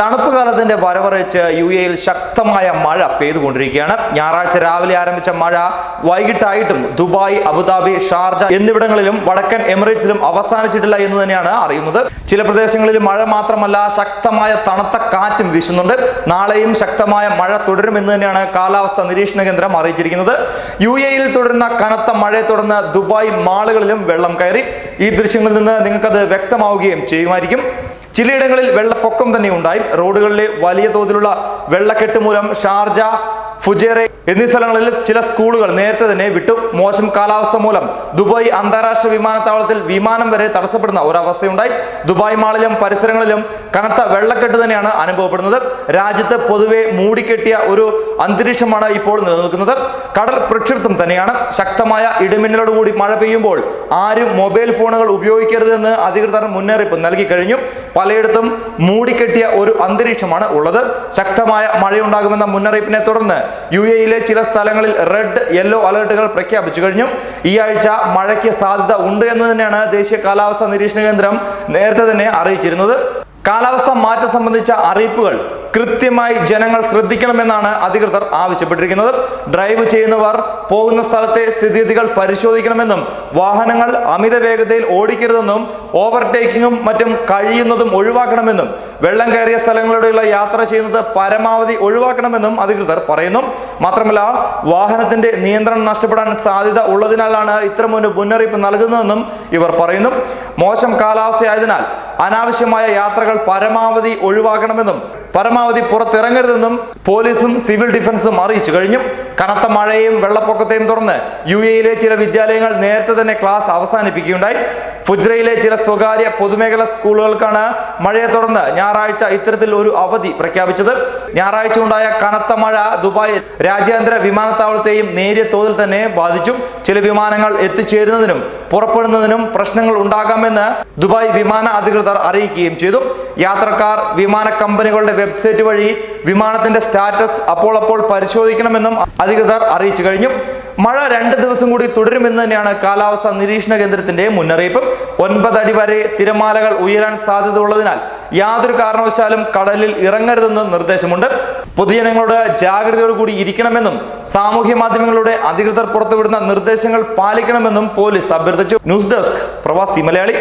തണുപ്പ് കാലത്തിന്റെ വരവറിയിച്ച് യു എയിൽ ശക്തമായ മഴ പെയ്തുകൊണ്ടിരിക്കുകയാണ്. ഞായറാഴ്ച രാവിലെ ആരംഭിച്ച മഴ വൈകിട്ടായിട്ടും ദുബായ് അബുദാബി ഷാർജ എന്നിവിടങ്ങളിലും വടക്കൻ എമിറേറ്റ്സിലും അവസാനിച്ചിട്ടില്ല എന്ന് തന്നെയാണ് അറിയുന്നത്. ചില പ്രദേശങ്ങളിൽ മഴ മാത്രമല്ല ശക്തമായ തണുത്ത കാറ്റും വീശുന്നുണ്ട്. നാളെയും ശക്തമായ മഴ തുടരുമെന്ന് തന്നെയാണ് കാലാവസ്ഥ നിരീക്ഷണ കേന്ദ്രം അറിയിച്ചിരിക്കുന്നത്. യു എയിൽ തുടരുന്ന കനത്ത മഴയെ തുടർന്ന് ദുബായ് മാളുകളിലും വെള്ളം കയറി. ഈ ദൃശ്യങ്ങളിൽ നിന്ന് നിങ്ങൾക്കത് വ്യക്തമാവുകയും ചെയ്യുമായിരിക്കും. ചിലയിടങ്ങളിൽ വെള്ളപ്പൊക്കം തന്നെ ഉണ്ടായി. റോഡുകളിലെ വലിയ തോതിലുള്ള വെള്ളക്കെട്ട് മൂലം ഷാർജ ഫുജേറെ എന്നീ സ്ഥലങ്ങളിൽ ചില സ്കൂളുകൾ നേരത്തെ തന്നെ വിട്ടു മോശം കാലാവസ്ഥ മൂലം. ദുബായ് അന്താരാഷ്ട്ര വിമാനത്താവളത്തിൽ വിമാനം വരെ തടസ്സപ്പെടുന്ന ഒരവസ്ഥയുണ്ടായി. ദുബായ് മാളിലും പരിസരങ്ങളിലും കനത്ത വെള്ളക്കെട്ട് തന്നെയാണ് അനുഭവപ്പെടുന്നത്. രാജ്യത്ത് പൊതുവെ മൂടിക്കെട്ടിയ ഒരു അന്തരീക്ഷമാണ് ഇപ്പോൾ നിലനിൽക്കുന്നത്. കടൽ പ്രക്ഷുബ്ധം തന്നെയാണ്. ശക്തമായ ഇടിമിന്നലോടുകൂടി മഴ പെയ്യുമ്പോൾ ആരും മൊബൈൽ ഫോണുകൾ ഉപയോഗിക്കരുതെന്ന് അധികൃതർ മുന്നറിയിപ്പ് നൽകി കഴിഞ്ഞു. പലയിടത്തും മൂടിക്കെട്ടിയ ഒരു അന്തരീക്ഷമാണ് ഉള്ളത്. ശക്തമായ മഴയുണ്ടാകുമെന്ന മുന്നറിയിപ്പിനെ തുടർന്ന് യു എയിലെ ചില സ്ഥലങ്ങളിൽ റെഡ് യെല്ലോ അലർട്ടുകൾ പ്രഖ്യാപിച്ചു കഴിഞ്ഞു. ഈ ആഴ്ച മഴയ്ക്ക് സാധ്യത ഉണ്ട് എന്ന് തന്നെയാണ് ദേശീയ കാലാവസ്ഥാ നിരീക്ഷണ കേന്ദ്രം നേരത്തെ തന്നെ അറിയിച്ചിരുന്നത്. കാലാവസ്ഥ മാറ്റം സംബന്ധിച്ച അറിയിപ്പുകൾ കൃത്യമായി ജനങ്ങൾ ശ്രദ്ധിക്കണമെന്നാണ് അധികൃതർ ആവശ്യപ്പെട്ടിരിക്കുന്നത്. ഡ്രൈവ് ചെയ്യുന്നവർ പോകുന്ന സ്ഥലത്തെ സ്ഥിതിഗതികൾ പരിശോധിക്കണമെന്നും വാഹനങ്ങൾ അമിത വേഗതയിൽ ഓടിക്കരുതെന്നും ഓവർടേക്കിങ്ങും മറ്റും കഴിയുന്നതും ഒഴിവാക്കണമെന്നും വെള്ളം കയറിയ സ്ഥലങ്ങളിലൂടെയുള്ള യാത്ര ചെയ്യുന്നത് പരമാവധി ഒഴിവാക്കണമെന്നും അധികൃതർ പറയുന്നു. മാത്രമല്ല വാഹനത്തിന്റെ നിയന്ത്രണം നഷ്ടപ്പെടാൻ സാധ്യത ഉള്ളതിനാലാണ് ഇത്തരമൊരു മുന്നറിയിപ്പ് നൽകുന്നതെന്നും ഇവർ പറയുന്നു. മോശം കാലാവസ്ഥയായതിനാൽ അനാവശ്യമായ യാത്രകൾ പരമാവധി ഒഴിവാക്കണമെന്നും പരമാവധി പുറത്തിറങ്ങരുതെന്നും പോലീസും സിവിൽ ഡിഫൻസും അറിയിച്ചു. കഴിഞ്ഞു കനത്ത മഴയും വെള്ളപ്പൊക്കത്തെയും തുടർന്ന് യു എയിലെ ചില വിദ്യാലയങ്ങൾ നേരത്തെ തന്നെ ക്ലാസ് അവസാനിപ്പിക്കുകയുണ്ടായി. ഫുജ്രയിലെ ചില സ്വകാര്യ പൊതുമേഖലാ സ്കൂളുകൾക്കാണ് മഴയെ തുടർന്ന് ഞായറാഴ്ച ഇത്തരത്തിൽ ഒരു അവധി പ്രഖ്യാപിച്ചത്. ഞായറാഴ്ച ഉണ്ടായ കനത്ത മഴ ദുബായ് രാജ്യാന്തര വിമാനത്താവളത്തെയും നേരിയ തോതിൽ തന്നെ ബാധിച്ചു. ചില വിമാനങ്ങൾ എത്തിച്ചേരുന്നതിനും പുറപ്പെടുന്നതിനും പ്രശ്നങ്ങൾ ഉണ്ടാകാമെന്ന് ദുബായ് വിമാന അധികൃതർ അറിയിക്കുകയും ചെയ്തു. യാത്രക്കാർ വിമാന കമ്പനികളുടെ വെബ്സൈറ്റ് വഴി വിമാനത്തിന്റെ സ്റ്റാറ്റസ് അപ്പോൾ അപ്പോൾ പരിശോധിക്കണമെന്നും അധികൃതർ അറിയിച്ചു കഴിഞ്ഞു. മഴ രണ്ട് ദിവസം കൂടി തുടരുമെന്ന് തന്നെയാണ് കാലാവസ്ഥാ നിരീക്ഷണ കേന്ദ്രത്തിന്റെ മുന്നറിയിപ്പ്. ഒൻപത് അടി വരെ തിരമാലകൾ ഉയരാൻ സാധ്യത ഉള്ളതിനാൽ യാതൊരു കാരണവശാലും കടലിൽ ഇറങ്ങരുതെന്നും നിർദ്ദേശമുണ്ട്. പൊതുജനങ്ങളോട് ജാഗ്രതയോട് കൂടി ഇരിക്കണമെന്നും സാമൂഹ്യ മാധ്യമങ്ങളുടെ അധികൃതർ പുറത്തുവിടുന്ന നിർദ്ദേശങ്ങൾ പാലിക്കണമെന്നും പോലീസ് അഭ്യർത്ഥിച്ചു. ന്യൂസ് ഡെസ്ക് പ്രവാസി മലയാളി.